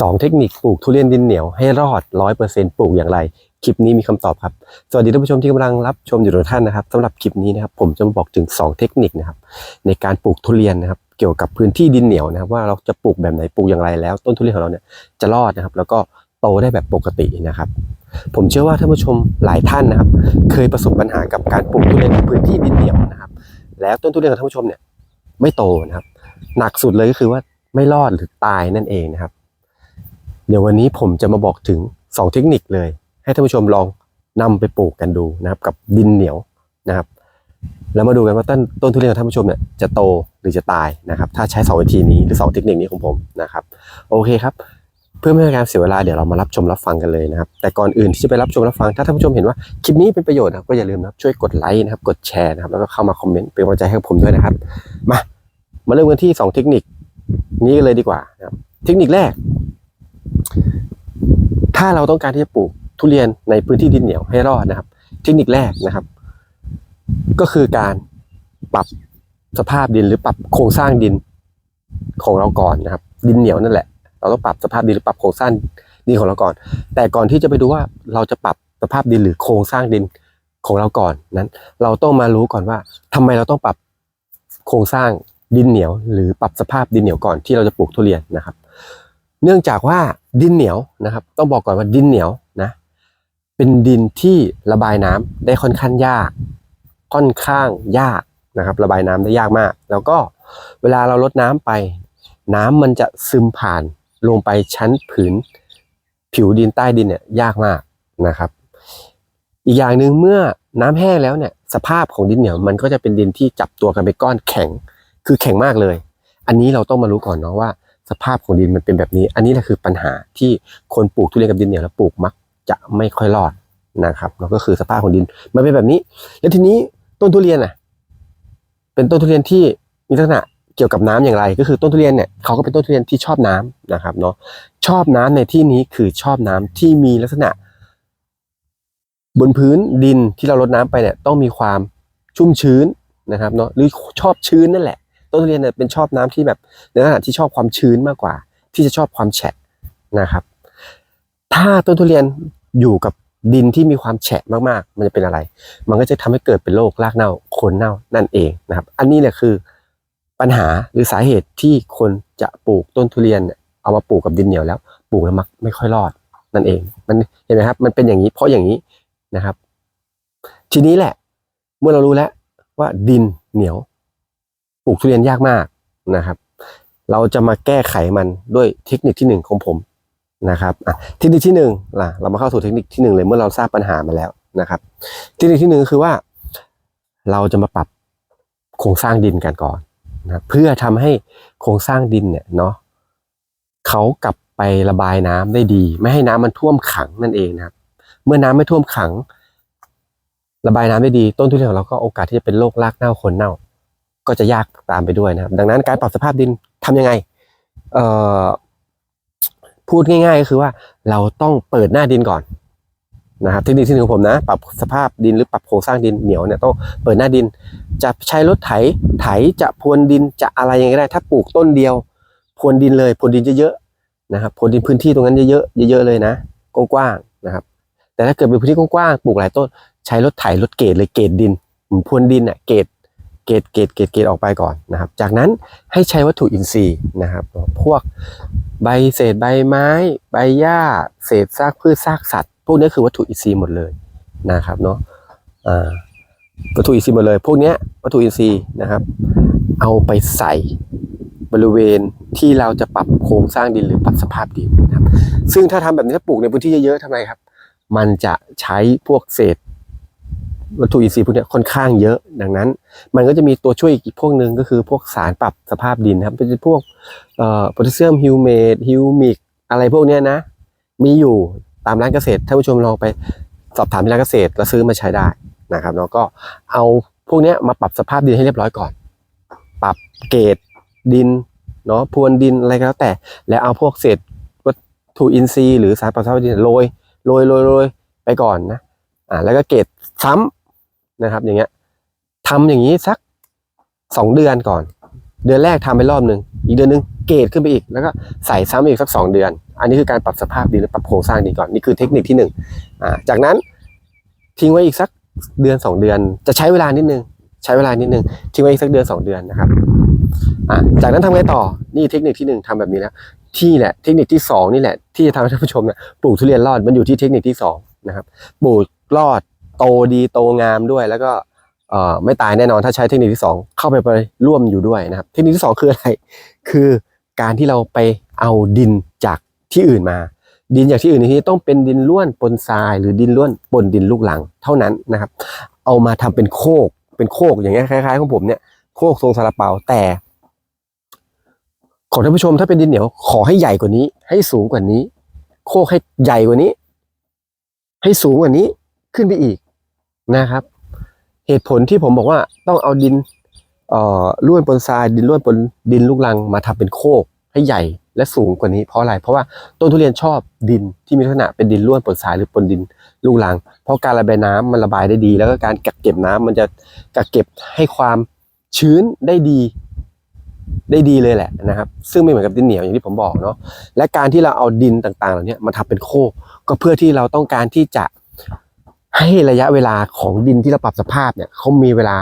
สองเทคนิคปลูกทุเรียนดินเหนียวให้รอดร้อยเปอร์เซ็นปลูกอย่างไร คลิปนี้มีคำตอบครับ สวัสดีท่านผู้ชมที่กำลังรับชมอยู่ทุกท่านนะครับสำหรับคลิปนี้นะครับผมจะมาบอกถึง 2 เทคนิคนะครับในการปลูกทุเรียนนะครับเกี่ยวกับพื้นที่ดินเหนียวนะครับว่าเราจะปลูกแบบไหนปลูกอย่างไรแล้ว ต้นทุเรียนของเราเนี่ยจะรอดนะครับแล้วก็โตได้แบบปกตินะครับ ผมเชื่อว่าท่านผู้ชมหลายท่านนะครับ เคยประสบปัญหากับการปลูกทุเรียนในพื้นที่ดินเหนียวนะครับ แล้วต้นทุเรียนของท่านผู้ชมเนี่ยไม่โตนะครับ หนักสุดเลยก็คือว่าไม่รอดหรือตายนั่นเองนะครับ เดี๋ยววันนี้ผมจะมาบอกถึง 2 เทคนิคเลย ให้ท่านผู้ชมลองนำไปปลูกกันดูนะครับ กับดินเหนียวนะครับ แล้วมาดูกันว่าต้นต้นทุเรียนของท่านผู้ชมเนี่ยจะโตหรือจะตายนะครับ ถ้าใช้2วิธีนี้หรือ 2 เทคนิคนี้ของผมนะครับ โอเคครับ เพื่อไม่ให้การเสียเวลาเดี๋ยวเรามารับชมรับฟังกันเลยนะครับ แต่ก่อนอื่นที่จะไปรับชมรับฟังถ้าท่านผู้ชมเห็นว่าคลิปนี้เป็นประโยชน์นะครับก็อย่าลืมนะครับช่วยกดไลค์นะครับกดแชร์นะครับแล้วก็เข้ามาคอมเมนต์เป็นกำลังใจให้กับผมด้วยนะครับ มามาเริ่มกันที่ 2 เทคนิคนี้กันเลยดีกว่านะครับ เทคนิคแรก ถ้าเราต้องการที่จะปลูกทุเรียนในพื้นที่ดินเหนียวให้รอดนะครับ เทคนิคแรกนะครับ ก็คือการปรับสภาพดินหรือปรับโครงสร้างดินของเราก่อนนะครับ ดินเหนียวนั่นแหละ เราต้องปรับสภาพดินหรือปรับโครงสร้างดินของเราก่อน แต่ก่อนที่จะไปดูว่าเราจะปรับสภาพดินหรือโครงสร้างดินของเราก่อนนั้น เราต้องมารู้ก่อนว่าทำไมเราต้องปรับโครงสร้างดินเหนียว หรือปรับสภาพดินเหนียวก่อนที่เราจะปลูกทุเรียนนะครับ เนื่องจากว่าดินเหนียวนะครับ ต้องบอกก่อนว่าดินเหนียวนะ เป็นดินที่ระบายน้ำได้ค่อนข้างยาก ค่อนข้างยากนะครับ ระบายน้ำได้ยากมาก แล้วก็เวลาเราลดน้ำไป น้ำมันจะซึมผ่านลงไปชั้นผืน ผิวดินใต้ดินเนี่ยยากมากนะครับ อีกอย่างหนึ่งเมื่อน้ำแห้งแล้วเนี่ยสภาพของดินเหนียวมันก็จะเป็นดินที่จับตัวกันเป็นก้อนแข็ง คือแข็งมากเลย อันนี้เราต้องมารู้ก่อนเนาะว่า สภาพของดินมันเป็นแบบนี้ อันนี้แหละคือปัญหาที่คนปลูกทุเรียนกับดินเหนียวแล้วปลูกมักจะไม่ค่อยรอดนะครับแล้วก็คือสภาพของดินมันเป็นแบบนี้ แล้วทีนี้ต้นทุเรียนอะ เป็นต้นทุเรียนที่มีลักษณะเกี่ยวกับน้ำอย่างไร ก็คือต้นทุเรียนเนี่ยเขาก็เป็นต้นทุเรียนที่ชอบน้ำนะครับเนาะชอบน้ำในที่นี้คือชอบน้ำที่มีลักษณะ บนพื้นดินที่เรารดน้ำไปเนี่ยต้องมีความชุ่มชื้นนะครับเนาะหรือชอบชื้นนั่นแหละ ต้นทุเรียนเนี่ยเป็นชอบน้ำที่แบบในลักษณะที่ชอบความชื้นมากกว่า ที่จะชอบความแฉะนะครับ ถ้าต้นทุเรียนอยู่กับดินที่มีความแฉะมากๆ มันจะเป็นอะไร มันก็จะทำให้เกิดเป็นโรครากเน่าโคนเน่านั่นเองนะครับ อันนี้แหละคือปัญหาหรือสาเหตุที่คนจะปลูกต้นทุเรียนเนี่ยเอามาปลูกกับดินเหนียวแล้ว ปลูกแล้วมักไม่ค่อยรอดนั่นเอง มันเห็นไหมครับ มันเป็นอย่างนี้เพราะอย่างนี้นะครับ ทีนี้แหละ เมื่อเรารู้แล้วว่าดินเหนียว ปลูกทุเรียนยากมากนะครับ เราจะมาแก้ไขมันด้วยเทคนิคที่หนึ่งของผมนะครับเทคนิคที่หนึ่งล่ะเรามาเข้าสู่เทคนิคที่หนึ่งเลยเมื่อเราทราบปัญหามาแล้วนะครับ เทคนิคที่หนึ่งคือว่า เราจะมาปรับโครงสร้างดินกันก่อนนะเพื่อทำให้โครงสร้างดินเนี่ยเนาะเขากลับไประบายน้ำได้ดี ไม่ให้น้ำมันท่วมขังนั่นเองนะครับ เมื่อน้ำไม่ท่วมขัง ระบายน้ำได้ดี ต้นทุเรียนของเราก็โอกาสที่จะเป็นโรครากเน่าคนเน่า ก็จะยากตามไปด้วยนะครับ ดังนั้นการปรับสภาพดินทำยังไงเอ่อพูดง่าย ๆ ก็คือว่าเราต้องเปิดหน้าดินก่อนนะครับเทคนิคที่หนึ่งของผมนะ ปรับสภาพดินหรือปรับโครงสร้างดินเหนียวเนี่ยต้องเปิดหน้าดิน จะใช้รถไถไถจะพรวนดินจะอะไรยังไงได้ ถ้าปลูกต้นเดียวพรวนดินเลยพรวนดินเยอะๆนะครับพรวนดินพื้นที่ตรงนั้นเยอะๆเยอะๆเลยนะกว้างๆนะครับ แต่ถ้าเกิดเป็นพื้นที่กว้างๆปลูกหลายต้น ใช้รถไถรถเกตเลยเกตดินเหมือนพรวนดินอะเกต เกตเกตเกตเกตออกไปก่อนนะครับ จากนั้นให้ใช้วัตถุอินทรีย์นะครับ พวกใบเศษใบไม้ ใบหญ้า เศษซากพืชซากสัตว์ พวกนี้คือวัตถุอินทรีย์หมดเลยนะครับเนาะวัตถุอินทรีย์หมดเลย พวกนี้วัตถุอินทรีย์นะครับ เอาไปใส่บริเวณที่เราจะปรับโครงสร้างดินหรือปรับสภาพดินนะครับ ซึ่งถ้าทำแบบนี้ถ้าปลูกในพื้นที่เยอะๆทำไมครับ มันจะใช้พวกเศษ วัตถุอินทรีย์พวกนี้ค่อนข้างเยอะ ดังนั้น มันก็จะมีตัวช่วยอีกพวกหนึ่งก็คือพวกสารปรับสภาพดินครับเป็นพวกโพแทสเซียมฮิวเมตฮิวมิกอะไรพวกนี้นะ มีอยู่ตามร้านเกษตรท่านผู้ชมลองไปสอบถามที่ร้านเกษตรแล้วซื้อมาใช้ได้นะครับแล้วก็เอาพวกนี้มาปรับสภาพดินให้เรียบร้อยก่อน ปรับเกรดดินเนาะพรวนดินอะไรก็แล้วแต่ แล้วเอาพวกเศษวัตถุอินทรีย์หรือสารปรับสภาพดินโรยโรยโรยโรยไปก่อนนะอ่าแล้วก็เกรดซ้ำ นะครับ อย่างเงี้ยทำอย่างนี้สักสองเดือนก่อน เดือนแรกทำไปรอบหนึ่งอีกเดือนหนึ่งเกรดขึ้นไปอีก แล้วก็ใส่ซ้ำอีกสักสองเดือน อันนี้คือการปรับสภาพดินหรือปรับโครงสร้างดินก่อนนี่คือเทคนิคที่หนึ่งอ่าจากนั้นทิ้งไว้อีกสักเดือนสองเดือน จะใช้เวลานิดนึงใช้เวลานิดนึงทิ้งไว้อีกสักเดือนสองเดือนนะครับอ่าจากนั้นทำไงต่อนี่เทคนิคที่หนึ่งทำแบบนี้แล้วที่แหละเทคนิคที่สองนี่แหละที่จะทำให้ท่านผู้ชมเนี่ยปลูกทุเรียนรอดมันอยู่ที่เทคนิคที่สองนะครับปลูกรอด โตดีโตงามด้วย แล้วก็ไม่ตายแน่นอนถ้าใช้เทคนิคที่สองเข้าไปไปร่วมอยู่ด้วยนะครับ เทคนิคที่สองคืออะไร คือการที่เราไปเอาดินจากที่อื่นมา ดินจากที่อื่นในที่นี้ต้องเป็นดินล้วนปนทราย หรือดินล้วนปนดินลูกหลังเท่านั้นนะครับ เอามาทำเป็นโคกเป็นโคกอย่างเงี้ยคล้ายๆของผมเนี่ยโคกทรงซาลาเปาแต่ของท่านผู้ชมถ้าเป็นดินเหนียวขอให้ใหญ่กว่านี้ ให้สูงกว่านี้ โคกให้ใหญ่กว่านี้ ให้สูงกว่านี้ขึ้นไปอีก นะครับ เหตุผลที่ผมบอกว่าต้องเอาดินเอ่อล้วนปนทรายดินล้วนปนดินลูกรังมาทำเป็นโคกให้ใหญ่และสูงกว่านี้เพราะอะไรเพราะว่าต้นทุเรียนชอบดินที่มีลักษณะเป็นดินล้วนปนทรายหรือปนดินลูกรัง เพราะการระบายน้ำมันระบายได้ดี แล้วก็การกักเก็บน้ำมันจะกักเก็บให้ความชื้นได้ดีได้ดีเลยแหละนะครับ ซึ่งไม่เหมือนกับดินเหนียวอย่างที่ผมบอกเนาะและการที่เราเอาดินต่างๆ เหล่านี้มาทำเป็นโคกก็เพื่อที่เราต้องการที่จะ ให้ระยะเวลาของดินที่เราปรับสภาพเนี่ยเขามีเวลา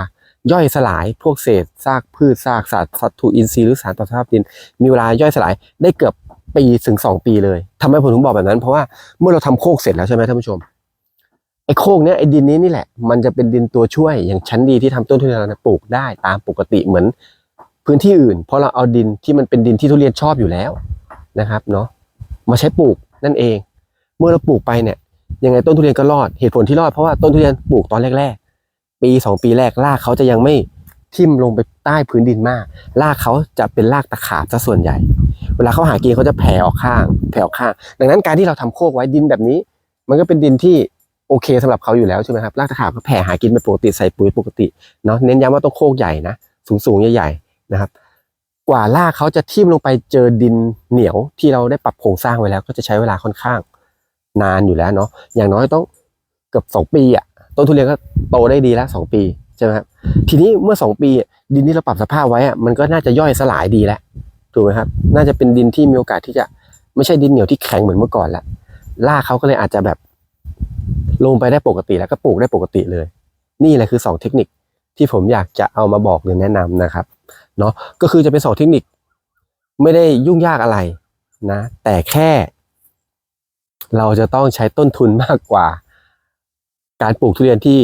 ย่อยสลายพวกเศษซากพืชซากสัตว์สัตว์ถูอินทรีย์หรือสารปรับสภาพดิน มีเวลาย่อยสลายได้เกือบปีถึงสองปีเลยทำไมผมถึงบอกแบบนั้นเพราะว่าเมื่อเราทำโคกเสร็จแล้วใช่ไหมท่านผู้ชมไอ้โคกเนี้ยไอ้ดินนี้นี่แหละ มันจะเป็นดินตัวช่วยอย่างชั้นดีที่ทำต้นทุเรียนเราปลูกได้ตามปกติเหมือนพื้นที่อื่น เพราะเราเอาดินที่มันเป็นดินที่ทุเรียนชอบอยู่แล้วนะครับเนาะมาใช้ปลูกนั่นเอง เมื่อเราปลูกไปเนี่ย ยังไงต้นทุเรียนก็รอดเหตุผลที่รอดเพราะว่าต้นทุเรียนปลูกตอนแรก ๆ ปีสองปีแรกรากเขาจะยังไม่ทิ่มลงไปใต้พื้นดินมากรากเขาจะเป็นรากตะขาบซะส่วนใหญ่ เวลาเขาหากินเขาจะแผ่ออกข้างแผ่ออกข้าง ดังนั้นการที่เราทำโคกไว้ดินแบบนี้ มันก็เป็นดินที่โอเคสำหรับเขาอยู่แล้วใช่ไหมครับรากตะขาบก็แผ่หากินเป็นปกติใส่ปุ๋ยปกติเนาะเน้นย้ำว่าต้องโคกใหญ่นะสูงสูงๆใหญ่ๆนะครับ กว่ารากเขาจะทิ่มลงไปเจอดินเหนียวที่เราได้ปรับโครงสร้างไว้แล้ว ก็จะใช้เวลาค่อนข้าง นานอยู่แล้วเนาะอย่างน้อยต้องเกือบสองปีอะต้นทุเรียนก็โตได้ดีแล้วสองปีใช่ไหมครับทีนี้เมื่อสองปีอะดินที่เราปรับสภาพไว้อะมันก็น่าจะย่อยสลายดีแล้วถูกไหมครับ น่าจะเป็นดินที่มีโอกาสที่จะไม่ใช่ดินเหนียวที่แข็งเหมือนเมื่อก่อนละราเขาก็เลยอาจจะแบบ ลงไปได้ปกติแล้วก็ปลูกได้ปกติเลย นี่แหละคือสองเทคนิคที่ผมอยากจะเอามาบอกหรือแนะนำนะครับเนาะก็คือจะเป็นสองเทคนิค ไม่ได้ยุ่งยากอะไรนะ แต่แค่ เราจะต้องใช้ต้นทุนมากกว่า การปลูกทุเรียนที่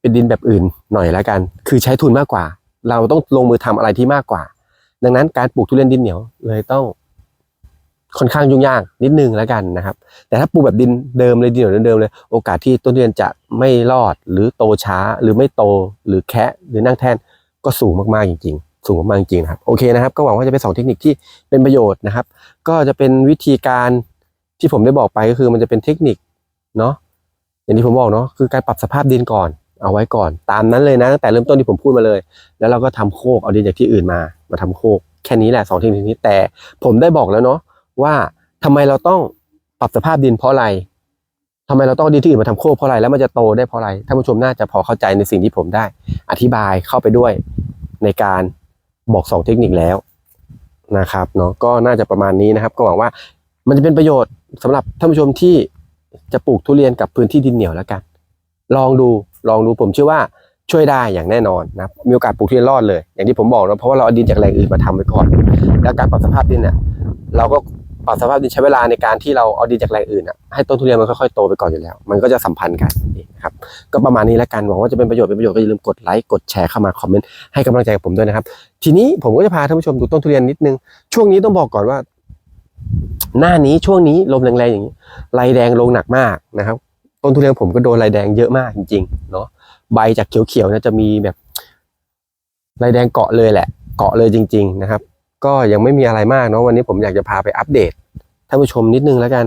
เป็นดินแบบอื่นหน่อยแล้วกัน คือใช้ทุนมากกว่า เราต้องลงมือทำอะไรที่มากกว่า ดังนั้นการปลูกทุเรียนดินเหนียวเลยต้องค่อนข้างยุ่งยากนิดนึงแล้วกันนะครับ แต่ถ้าปลูกแบบดินเดิมเลยดินเหนียวเดิมเลย โอกาสที่ต้นทุเรียนจะไม่รอดหรือโตช้าหรือไม่โตหรือแคะหรือนั่งแท่นก็สูงมากๆจริง ๆสูงมากๆจริงครับโอเคนะครับ ก็หวังว่าจะเป็นสองเทคนิคที่เป็นประโยชน์นะครับ ก็จะเป็นวิธีการ ที่ผมได้บอกไปก็คือมันจะเป็นเทคนิคเนาะอย่างที่ผมบอกเนาะคือการปรับสภาพดินก่อน เอาไว้ก่อน ตามนั้นเลยนะตั้งแต่เริ่มต้นที่ผมพูดมาเลย แล้วเราก็ทำโคกเอาดินจากที่อื่นมา มาทำโคกแค่นี้แหละสองเทคนิคนี้แต่ผมได้บอกแล้วเนาะว่าทำไมเราต้องปรับสภาพดินเพราะอะไรทำไมเราต้องดินที่อื่นมาทำโคกเพราะอะไรแล้วมันจะโตได้เพราะอะไรท่านผู้ชมน่าจะพอเข้าใจในสิ่งที่ผมได้ อธิบายเข้าไปด้วยในการบอกสองเทคนิคแล้วนะครับเนาะก็น่าจะประมาณนี้นะครับ ก็หวังว่า มันจะเป็นประโยชน์สำหรับท่านผู้ชมที่จะปลูกทุเรียนกับพื้นที่ดินเหนียวแล้วกัน ลองดูลองดูผมเชื่อว่าช่วยได้อย่างแน่นอนนะมีโอกาสปลูกทุเรียนรอดเลย อย่างที่ผมบอกนะเพราะว่าเราเอาดินจากแหล่งอื่นมาทำไว้ก่อน แล้วการปรับสภาพดินเนี่ยเราก็ปรับสภาพดินใช้เวลาในการที่เราเอาดินจากแหล่งอื่นอะให้ต้นทุเรียนมันค่อยๆโตไปก่อนอยู่แล้ว มันก็จะสัมพันธ์กันเองนะครับก็ประมาณนี้แล้วกันหวังว่าจะเป็นประโยชน์เป็นประโยชน์ก็อย่าลืมกดไลค์กดแชร์เข้ามาคอมเมนต์ให้กำลังใจกับผมด้วยนะครับ ทีนี้ผมก็จะพาท่านผู้ชมดูต้นทุเรียนนิดนึงช่วงนี้ต้องบอกก่อนว่า หน้านี้ช่วงนี้ลมแรงๆอย่างนี้ลายแดงลงหนักมากนะครับ ต้นทุเรียนผมก็โดนลายแดงเยอะมากจริงๆเนาะใบจากเขียวๆนี่ยจะมีแบบลายแดงเกาะเลยแหละ เกาะเลยจริง ๆนะครับ ก็ยังไม่มีอะไรมากเนาะวันนี้ผมอยากจะพาไปอัปเดตท่านผู้ชมนิดนึงแล้วกัน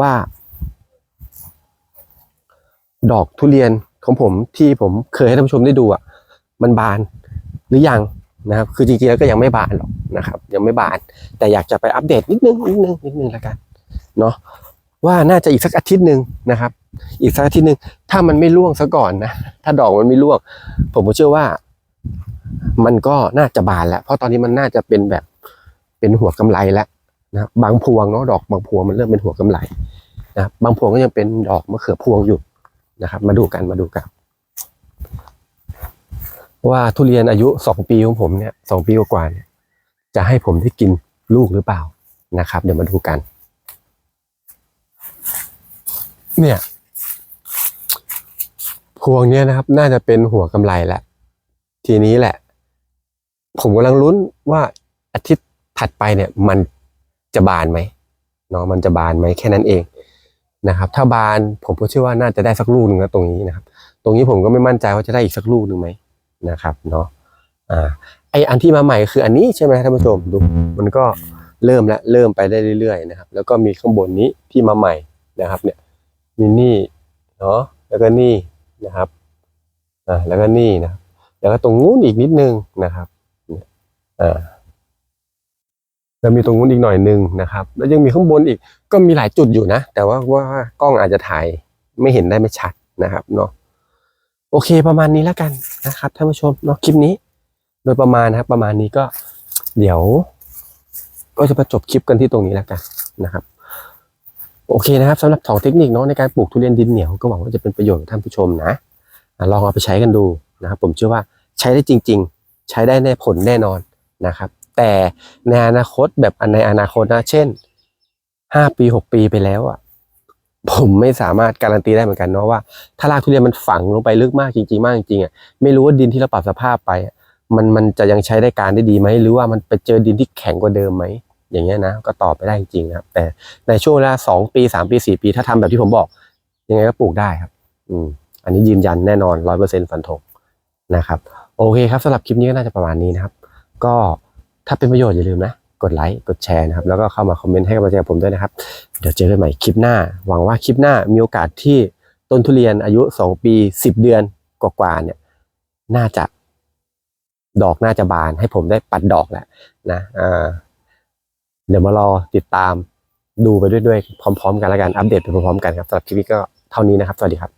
ว่า ดอกทุเรียนของผมที่ผมเคยให้ท่านผู้ชมได้ดูอะมันบานหรือยัง นะครับคือจริงๆแล้วก็ยังไม่บานหรอกนะครับยังไม่บาน แต่อยากจะไปอัปเดตนิดนึงนิดนึงนิดนึงแล้วกันเนาะว่าน่าจะอีกสักอาทิตย์หนึ่งนะครับ อีกสักอาทิตย์หนึ่งถ้ามันไม่ร่วงซะก่อนนะถ้าดอกมันไม่ร่วง ผมก็เชื่อว่า มันก็น่าจะบานแล้ว เพราะตอนนี้มันน่าจะเป็นแบบเป็นหัวกำไรแล้วนะบางพวงเนาะดอกบางพวงมันเริ่มเป็นหัวกำไรนะบางพวงก็ยังเป็นดอกมะเขือพวงอยู่นะครับ มาดูกันมาดูกัน ว่าทุเรียนอายุสองปีของผมเนี่ยสองปีกว่าเนี่ยจะให้ผมได้กินลูกหรือเปล่านะครับ เดี๋ยวมาดูกัน เนี่ย พวงเนี้ยนะครับ น่าจะเป็นหัวกำไรแหล้วทีนี้แหละ ผมกำลังลุ้นว่าอาทิตย์ถัดไปเนี่ย มันจะบานไหมเนาะมันจะบานไหมแค่นั้นเองนะครับ ถ้าบานผมก็เชื่อว่าน่าจะได้สักลูกหนึ่งนะตรงนี้นะครับ ตรงนี้ผมก็ไม่มั่นใจว่าจะได้อีกสักลูกหนึ่งไหม นะครับเนาะอ่าไออันที่มาใหม่คืออันนี้ใช่ไหมท่านผู้ชมดูมันก็เริ่มแล้วเริ่มไปได้เรื่อยๆนะครับ แล้วก็มีข้างบนนี้ที่มาใหม่นะครับ เนี่ยมีนี่เนาะแล้วก็นี่นะครับอ่าแล้วก็นี่นะแล้วก็ตรงนู้นอีกนิดนึงนะครับอ่าแล้วมีตรงนู้นอีกหน่อยนึงนะครับ แล้วยังมีข้างบนอีกก็มีหลายจุดอยู่นะ แต่ว่าว่ากล้องอาจจะถ่ายไม่เห็นได้ไม่ชัดนะครับเนาะ โอเคประมาณนี้แล้วกันนะครับท่านผู้ชมเนาะคลิปนี้ โดยประมาณนะครับประมาณนี้ก็เดี๋ยว ก็จะประจบคลิปกันที่ตรงนี้แล้วกันนะครับ โอเคนะครับสำหรับสองเทคนิคเนาะในการปลูกทุเรียนดินเหนียวก็หวังว่าจะเป็นประโยชน์กับท่านผู้ชมนะลองเอาไปใช้กันดูนะครับผมเชื่อว่าใช้ได้จริง ๆ ใช้ได้แน่ผลแน่นอนนะครับ แต่ในอนาคตแบบในอนาคตนะเช่นห้าปีหกปีไปแล้วอะ ผมไม่สามารถการันตีได้เหมือนกันเนาะว่าถ้ารากทุเรียนมันฝังลงไปลึกมากจริงๆมากจริงๆอะไม่รู้ว่าดินที่เราปรับสภาพไป มันมันจะยังใช้ได้การได้ดีไหมหรือว่ามันไปเจอดินที่แข็งกว่าเดิมไหมอย่างเงี้ยนะก็ตอบไปได้จริงๆนะครับแต่ในช่วงเวลาสองปีสามปีสี่ปี ถ้าทำแบบที่ผมบอก ยังไงก็ปลูกได้ครับ อืม อันนี้ยืนยันแน่นอนร้อยเปอร์เซ็นฟันธงนะครับ โอเคครับสำหรับคลิปนี้ก็น่าจะประมาณนี้นะครับ ก็ถ้าเป็นประโยชน์อย่าลืมนะ กดไลค์กดแชร์นะครับ แล้วก็เข้ามาคอมเมนต์ให้กำลังใจผมด้วยนะครับ เดี๋ยวเจอกันใหม่คลิปหน้า หวังว่าคลิปหน้ามีโอกาสที่ต้นทุเรียนอายุสองปีสิบเดือนกว่าๆเนี่ย น่าจะดอกน่าจะบานให้ผมได้ปัดดอกแหละนะอ่าเดี๋ยวมารอติดตามดูไปด้วยด้วยพร้อม ๆ กันแล้วกันอัปเดตไปพร้อมๆกันครับสำหรับคลิปนี้ก็เท่านี้นะครับ สวัสดีครับ